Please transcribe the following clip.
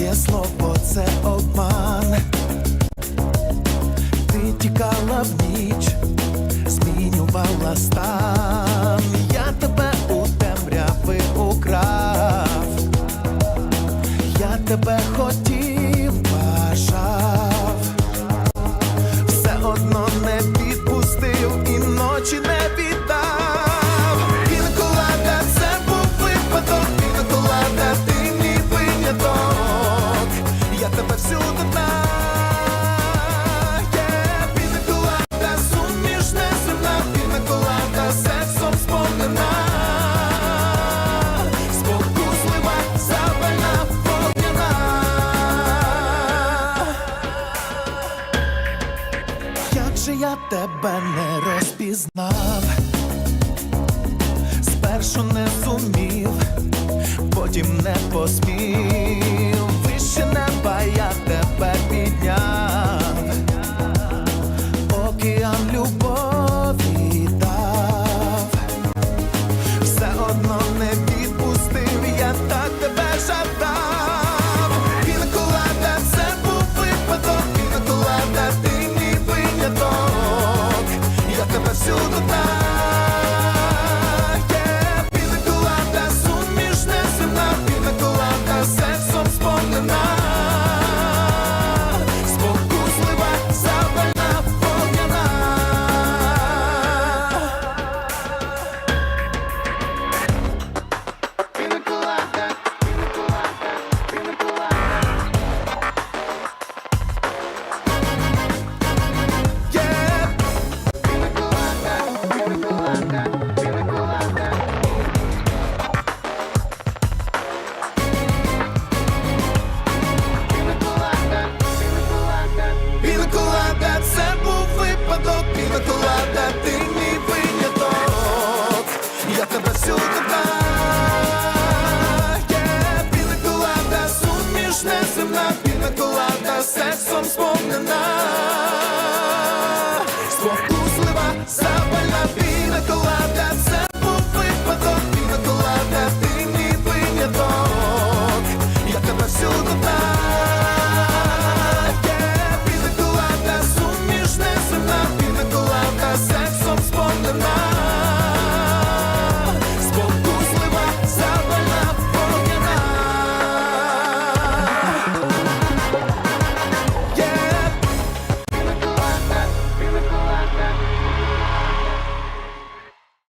Моє слово це обман. Ти тікала в ніч, змінювала стан. Я тебе у темряви украв. Я тебе хотів, тебе не розпізнав, спершу не зумів, потім не посмів. absurdo pra сексом сповнена.